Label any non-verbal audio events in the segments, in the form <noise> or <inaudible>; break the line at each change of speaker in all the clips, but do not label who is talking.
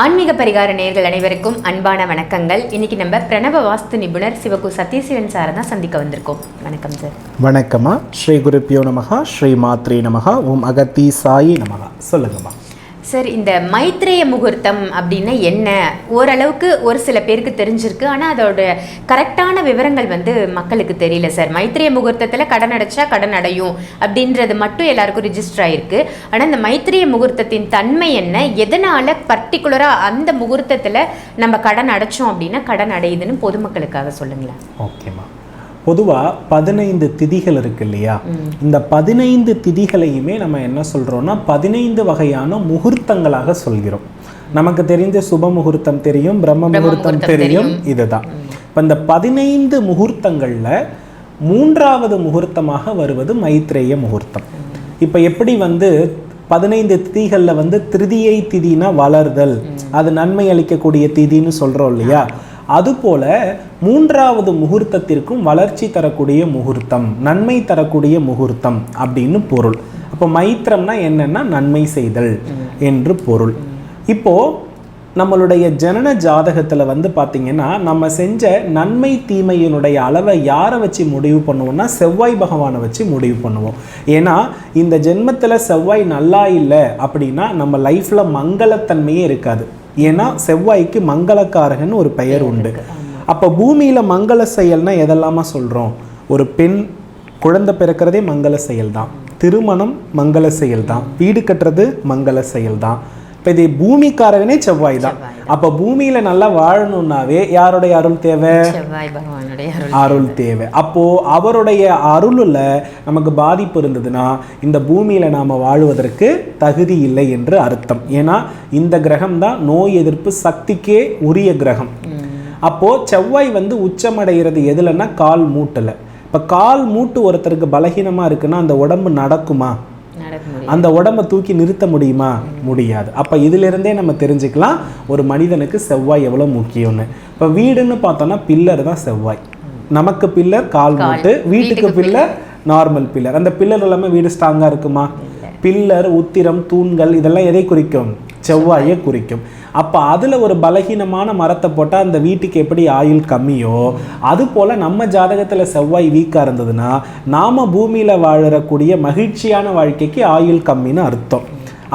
ஆன்மீக பரிகார நேர்கள் அனைவருக்கும் அன்பான வணக்கங்கள். இன்னைக்கு நம்ம பிரணவ வாஸ்து நிபுணர் சிவகு சத்யசிவன் சாரை தான் சந்திக்க வந்திருக்கோம். வணக்கம் சார்.
வணக்கம்மா. ஸ்ரீ குருப்பியோ நமகா ஸ்ரீ மாத்ரி நமகா ஓம் அகத்தி சாயி நமகா சொல்லுங்கம்மா.
சார் இந்த மைத்ரேய முகூர்த்தம் அப்படின்னா என்ன? ஓரளவுக்கு ஒரு சில பேருக்கு தெரிஞ்சிருக்கு. ஆனால் அதோட கரெக்டான விவரங்கள் வந்து மக்களுக்கு தெரியல சார். மைத்ரேய முகூர்த்தத்தில் கடன் அடைச்சா கடன் அடையும் அப்படின்றது மட்டும் எல்லாருக்கும் ரிஜிஸ்டர் ஆயிருக்கு. ஆனால் இந்த மைத்ரேய முகூர்த்தத்தின் தன்மை என்ன? எதனால் பர்டிகுலராக அந்த முகூர்த்தத்தில் நம்ம கடன் அடைச்சோம் அப்படின்னா கடன் அடையுதுன்னு பொதுமக்களுக்காக சொல்லுங்களேன்.
ஓகேம்மா. பொதுவாக பதினைந்து திதிகள் இருக்கு இல்லையா? இந்த பதினைந்து திதிகளையுமே நம்ம என்ன சொல்கிறோம்னா பதினைந்து வகையான முகூர்த்தங்களாக சொல்கிறோம். நமக்கு தெரிஞ்ச சுப முகூர்த்தம் தெரியும் பிரம்ம முகூர்த்தம் தெரியும் இதுதான். இப்போ இந்த பதினைந்து முகூர்த்தங்களில் மூன்றாவது முகூர்த்தமாக வருவது மைத்ரேய முகூர்த்தம். இப்போ எப்படி வந்து பதினைந்து திதிகளில் வந்து திருதியை திதினா வளர்தல் அது நன்மை அளிக்கக்கூடிய திதின்னு சொல்கிறோம் இல்லையா? அதுபோல மூன்றாவது முகூர்த்தத்திற்கும் வளர்ச்சி தரக்கூடிய முகூர்த்தம் நன்மை தரக்கூடிய முகூர்த்தம் அப்படின்னு பொருள். அப்போ மைத்திரம்னா என்னன்னா நன்மை செய்தல் என்று பொருள். இப்போ நம்மளுடைய ஜனன ஜாதகத்தில் வந்து பார்த்தீங்கன்னா நம்ம செஞ்ச நன்மை தீமையினுடைய அளவை யாரை வச்சு முடிவு பண்ணுவோம்னா செவ்வாய் பகவானை வச்சு முடிவு பண்ணுவோம். ஏன்னா இந்த ஜென்மத்தில் செவ்வாய் நல்லா இல்லை அப்படின்னா நம்ம லைஃப்பில் மங்களத்தன்மையே இருக்காது. ஏன்னா செவ்வாய்க்கு மங்களக்காரகன்னு ஒரு பெயர் உண்டு. அப்போ பூமியில் மங்கள செயல்னா எதெல்லாமா சொல்கிறோம் ஒரு பெண் குழந்தை பிறக்கிறதே மங்கள செயல் தான் திருமணம் மங்கள செயல் தான் வீடு கட்டுறது மங்கள செயல் தான் இப்போ இது பூமிக்காரகனே செவ்வாய் தான். அப்போ பூமியில் நல்லா வாழணும்னாவே யாருடைய அருள் தேவை?
அருள்
தேவை. அப்போ அவருடைய அருளில் நமக்கு பாதிப்பு இருந்ததுன்னா இந்த பூமியில நாம வாழுவதற்கு தகுதி இல்லை என்று அர்த்தம். ஏன்னா இந்த கிரகம் தான் நோய் எதிர்ப்பு சக்திக்கே உரிய கிரகம். அப்போ செவ்வாய் வந்து உச்சமடைகிறது எதுலன்னா கால் மூட்டுல. இப்ப கால் மூட்டு ஒருத்தருக்கு பலகீனமா இருக்குன்னா அந்த உடம்பு நடக்குமா? அந்த உடம்பை தூக்கி நிறுத்த முடியுமா? முடியாது. அப்போ இதிலிருந்தே நம்ம தெரிஞ்சுக்கலாம் ஒரு மனிதனுக்கு செவ்வாய் எவ்வளோ முக்கியம்னு. இப்போ வீடுன்னு பார்த்தோம்னா பில்லர் தான் செவ்வாய். நமக்கு பில்லர் கால் மூட்டு. வீட்டுக்கு பில்லர். Normal pillar. அந்த பில்லர் இல்லாமல் வீடு ஸ்ட்ராங்காக இருக்குமா? பில்லர் உத்திரம் தூண்கள் இதெல்லாம் எதை குறிக்கும்? செவ்வாயை குறிக்கும். அப்போ அதில் ஒரு பலகீனமான மரத்தை போட்டால் அந்த வீட்டுக்கு எப்படி ஆயுள் கம்மியோ அது போல் நம்ம ஜாதகத்தில் செவ்வாய் வீக்காக இருந்ததுன்னா நாம் பூமியில் வாழறக்கூடிய மகிழ்ச்சியான வாழ்க்கைக்கு ஆயுள் கம்மின்னு அர்த்தம்.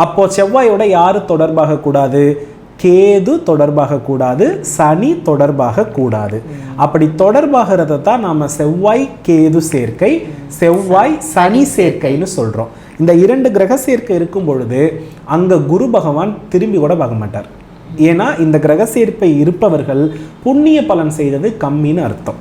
அப்போது செவ்வாயோட யார் தொடர்பாக கூடாது? கேது தொடர்பாக கூடாது சனி தொடர்பாக கூடாது. அப்படி தொடர்பாகிறத தான் நாம் செவ்வாய் கேது சேர்க்கை செவ்வாய் சனி சேர்க்கைன்னு சொல்கிறோம் இந்த இரண்டு கிரக சேர்க்கை இருக்கும் பொழுது அங்கே குரு பகவான் திரும்பி கூட பார்க்க மாட்டார். ஏன்னா இந்த கிரக சேர்ப்பை இருப்பவர்கள் புண்ணிய பலன் செய்தது கம்மின்னு அர்த்தம்.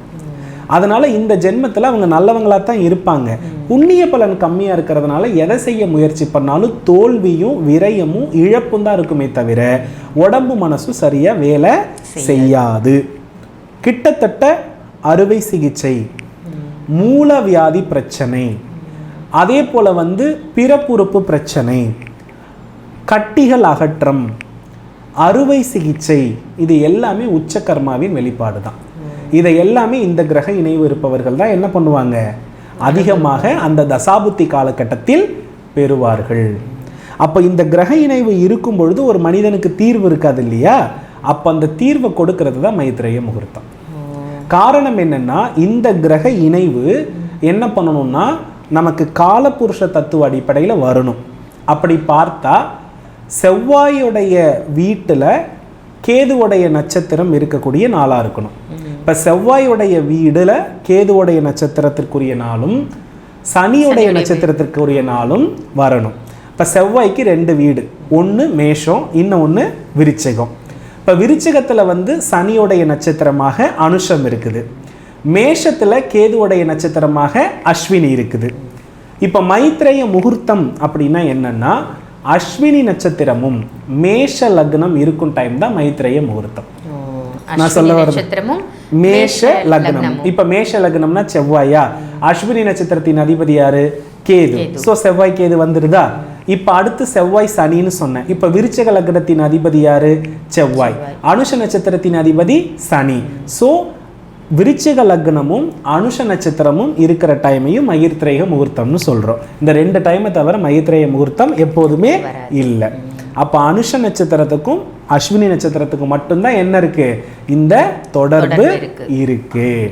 அதனால இந்த ஜென்மத்தில் அவங்க நல்லவங்களாக தான் இருப்பாங்க. புண்ணிய பலன் கம்மியாக இருக்கிறதுனால எதை செய்ய முயற்சி பண்ணாலும் தோல்வியும் விரயமும் இழப்பும் தான் இருக்குமே தவிர உடம்பு மனசும் சரியாக வேலை செய்யாது. கிட்டத்தட்ட அறுவை சிகிச்சை மூலவியாதி பிரச்சனை அதே போல் வந்து பிறப்புறுப்பு பிரச்சனை கட்டிகள் அகற்றம் அறுவை சிகிச்சை இது எல்லாமே உச்சகர்மாவின் வெளிப்பாடு தான் இதை எல்லாமே இந்த கிரக இணைவு இருப்பவர்கள் தான் என்ன பண்ணுவாங்க? அதிகமாக அந்த தசாபுத்தி காலகட்டத்தில் பெறுவார்கள். அப்போ இந்த கிரக இணைவு இருக்கும் பொழுது ஒரு மனிதனுக்கு தீர்வு இருக்காது இல்லையா? அப்போ அந்த தீர்வை கொடுக்கறது தான் மைத்ரேய முகூர்த்தம். காரணம் என்னன்னா இந்த கிரக இணைவு என்ன பண்ணணும்னா நமக்கு காலபுருஷ தத்துவ அடிப்படையில் வரணும். அப்படி பார்த்தா செவ்வாயுடைய வீட்டில் கேதுவுடைய நட்சத்திரம் இருக்கக்கூடிய நாளாக இருக்கணும். இப்போ செவ்வாயுடைய வீடுல கேதுவுடைய நட்சத்திரத்திற்குரிய நாளும் சனியுடைய நட்சத்திரத்திற்குரிய நாளும் வரணும். இப்போ செவ்வாய்க்கு ரெண்டு வீடு. ஒன்று மேஷம் இன்னொன்று விருச்சிகம். இப்போ விருச்சிகத்தில் வந்து சனியுடைய நட்சத்திரமாக அனுஷம் இருக்குது. மேஷத்தில் கேதுவுடைய நட்சத்திரமாக அஸ்வினி இருக்குது. இப்போ மைத்ரேய முகூர்த்தம் அப்படின்னா என்னன்னா அஸ்வினி நட்சத்திரமும் மேஷ லக்னம் இருக்கும் டைம் தான் மைத்ரேய முகூர்த்தம். நான் சொல்ல வரது மேஷ லக்னம். இப்ப மேஷ லக்னம்னா செவ்வாயா? அஸ்வினி நட்சத்திரத்தின் அதிபதி யாரு? கேது. சோ செவ்வாய் கேது வந்துருதா? இப்ப அடுத்து செவ்வாய் சனின்னு சொன்னேன். இப்ப விருச்சக லக்னத்தின் அதிபதி யாரு? செவ்வாய். அனுஷ நட்சத்திரத்தின் அதிபதி சனி. சோ விருச்சிக லக்னமும் அனுஷ நட்சத்திரமும் இருக்கிற டைமையும் மயிர்த்திரேக முகூர்த்தம்னு சொல்றோம். இந்த ரெண்டு டைமை தவிர மயிர்த்திரேய முகூர்த்தம் எப்போதுமே இல்லை. அப்ப அனுஷ நட்சத்திரத்துக்கும் அஸ்வினி நட்சத்திரத்துக்கும் மட்டும்தான் என்ன இருக்கு? இந்த தொடர்பு
தொடர்பு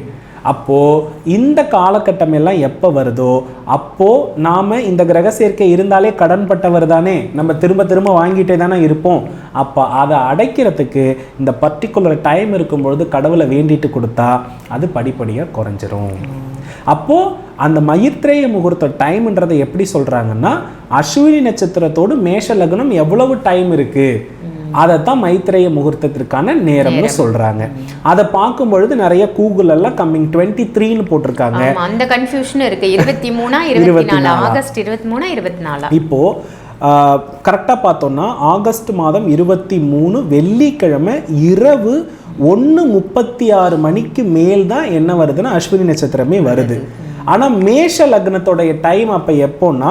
அப்போது இந்த காலகட்டம் எல்லாம் எப்போ வருதோ அப்போது நாம் இந்த கிரக சேர்க்கை இருந்தாலே கடன்பட்டவர் தானே. நம்ம திரும்ப திரும்ப வாங்கிட்டே தானே இருப்போம். அப்போ அதை அடைக்கிறதுக்கு இந்த பர்டிகுலர் டைம் இருக்கும்பொழுது கடவுளை வேண்டிட்டு கொடுத்தா அது படிப்படியாக குறைஞ்சிரும். அப்போ அந்த மயிர்த்திரேய முகூர்த்த டைம்ன்றதை எப்படி சொல்கிறாங்கன்னா அஸ்வினி நட்சத்திரத்தோடு மேஷ லக்னம் எவ்வளவு டைம் இருக்குது அதைத்தான் மைத்திரேய முகூர்த்தத்திற்கான நேரம்னு சொல்றாங்க. அதை பார்க்கும் பொழுது நிறைய கூகுள் எல்லாம் கம்மிங் டுவெண்ட்டி த்ரீன்னு போட்டிருக்காங்க
அந்த கன்ஃபியூஷன் இருக்கு. இருபத்தி மூணா <laughs> இருபத்தி நாலு ஆகஸ்ட் இருபத்தி மூணா இருபத்தி நாலா?
இப்போ கரெக்டாக பார்த்தோம்னா ஆகஸ்ட் மாதம் இருபத்தி மூணு வெள்ளிக்கிழமை இரவு ஒன்று முப்பத்தி ஆறு மணிக்கு மேல் தான் என்ன வருதுன்னா அஸ்வினி நட்சத்திரமே வருது. ஆனால் மேஷ லக்னத்தோடைய டைம் அப்போ எப்போன்னா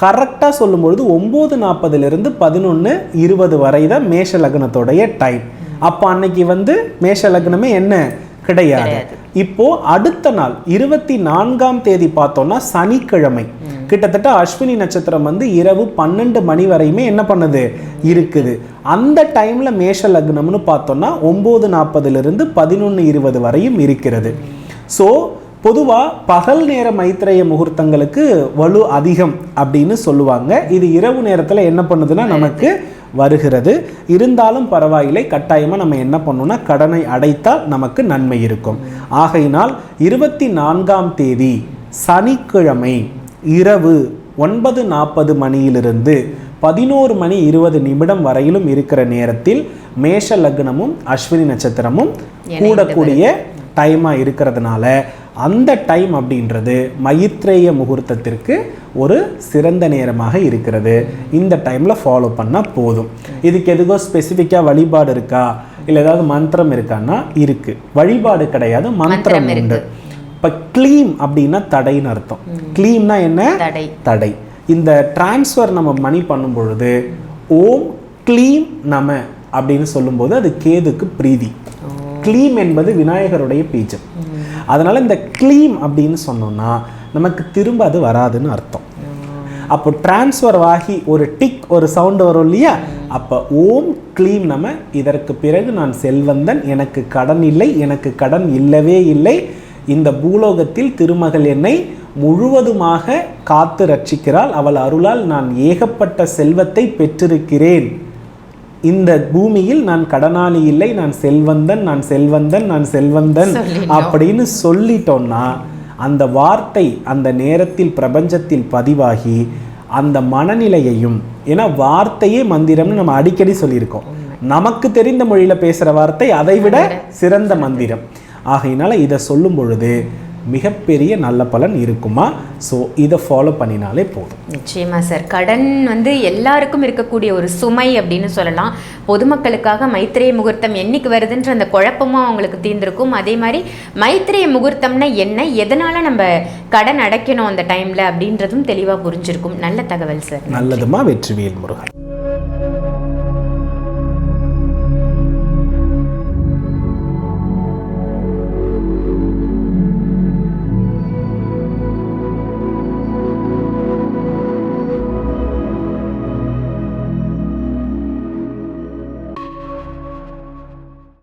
கரெக்டாக சொல்லும்பொழுது ஒம்பது நாற்பதுலேருந்து பதினொன்று இருபது வரை தான் மேஷ லக்னத்தோடைய டைம் அப்போ அன்னைக்கு வந்து மேஷ லக்னமே என்ன? கிடையாது. இப்போ அடுத்த நாள் இருபத்தி நான்காம் தேதி பார்த்தோம்னா சனிக்கிழமை. கிட்டத்தட்ட அஸ்வினி நட்சத்திரம் வந்து இரவு பன்னெண்டு மணி வரையுமே என்ன பண்ணுது? இருக்குது. அந்த டைம்ல மேஷ லக்னம்னு பார்த்தோம்னா ஒம்பது நாற்பதுலேருந்து பதினொன்று இருபது வரையும் இருக்கிறது. ஸோ பொதுவாக பகல் நேர மைத்திரேய முகூர்த்தங்களுக்கு வலு அதிகம் அப்படின்னு சொல்லுவாங்க. இது இரவு நேரத்தில் என்ன பண்ணுதுன்னா நமக்கு வருகிறது. இருந்தாலும் பரவாயில்லை கட்டாயமாக நம்ம என்ன பண்ணணும்னா கடனை அடைத்தால் நமக்கு நன்மை இருக்கும். ஆகையினால் இருபத்தி நான்காம் தேதி சனிக்கிழமை இரவு ஒன்பது நாற்பது மணியிலிருந்து பதினோரு மணி இருபது நிமிடம் வரையிலும் இருக்கிற நேரத்தில் மேஷ லக்னமும் அஸ்வினி நட்சத்திரமும் கூடக்கூடிய டைமாக இருக்கிறதுனால அந்த டைம் அப்படின்றது மைத்ரேய முகூர்த்தத்திற்கு ஒரு சிறந்த நேரமாக இருக்கிறது. இந்த டைமில் ஃபாலோ பண்ணால் போதும். இதுக்கு எதுக்கோ ஸ்பெசிஃபிக்காக வழிபாடு இருக்கா? இல்லை ஏதாவது மந்திரம் இருக்கான்னா இருக்குது வழிபாடு கிடையாது மந்திரம் உண்டு. இப்போ க்ளீம் அப்படின்னா தடைன்னு அர்த்தம். க்ளீம்னா என்ன?
தடை.
தடை. இந்த டிரான்ஸ்ஃபர் நம்ம மணி பண்ணும் பொழுது ஓம் க்ளீம் நம அப்படின்னு சொல்லும்போது அது கேதுக்கு பிரீதி. க்ளீம் என்பது விநாயகருடைய பீஜம் அதனால் இந்த க்ளீம் அப்படின்னு சொன்னோம்னா நமக்கு திரும்ப அது வராதுன்னு அர்த்தம். அப்போ டிரான்ஸ்ஃபர் ஆகி ஒரு டிக் ஒரு சவுண்டு வரும் இல்லையா? அப்போ ஓம் க்ளீம் நம்ம இதற்கு பிறகு நான் செல்வந்தன் எனக்கு கடன் இல்லை எனக்கு கடன் இல்லவே இல்லை. இந்த பூலோகத்தில் திருமகள் என்னை முழுவதுமாக காத்து ரட்சிக்கிறாள். அவள் அருளால் நான் ஏகப்பட்ட செல்வத்தை பெற்றிருக்கிறேன். இந்த பூமியில் நான் கடனாளி இல்லை நான் செல்வந்தன் நான் செல்வந்தன் நான் செல்வந்தன். அப்படின்னு சொல்லிட்டோம்னா அந்த வார்த்தை அந்த நேரத்தில் பிரபஞ்சத்தில் பதிவாகி அந்த மனநிலையையும் ஏன்னா வார்த்தையே மந்திரம்னு நம்ம அடிக்கடி சொல்லியிருக்கோம். நமக்கு தெரிந்த மொழியில பேசுற வார்த்தை அதை விட சிறந்த மந்திரம். ஆகையினால இதை சொல்லும் பொழுது மிகப்பெரிய நல்ல பலன் இருக்குமா? ஸோ இதை ஃபாலோ பண்ணினாலே போதும்.
நிச்சயமா சார் கடன் வந்து எல்லாருக்கும் இருக்கக்கூடிய ஒரு சுமை அப்படின்னு சொல்லலாம். பொதுமக்களுக்காக மைத்திரேய முகூர்த்தம் என்னைக்கு வருதுன்ற அந்த குழப்பமும் அவங்களுக்கு தீர்ந்திருக்கும். அதே மாதிரி மைத்திரேய முகூர்த்தம்னா என்ன? எதனால நம்ம கடன் அடைக்கணும் அந்த டைம்ல அப்படின்றதும் தெளிவா புரிஞ்சிருக்கும். நல்ல தகவல் சார்
நல்லதுமா வெற்றிவேல் முருகன்?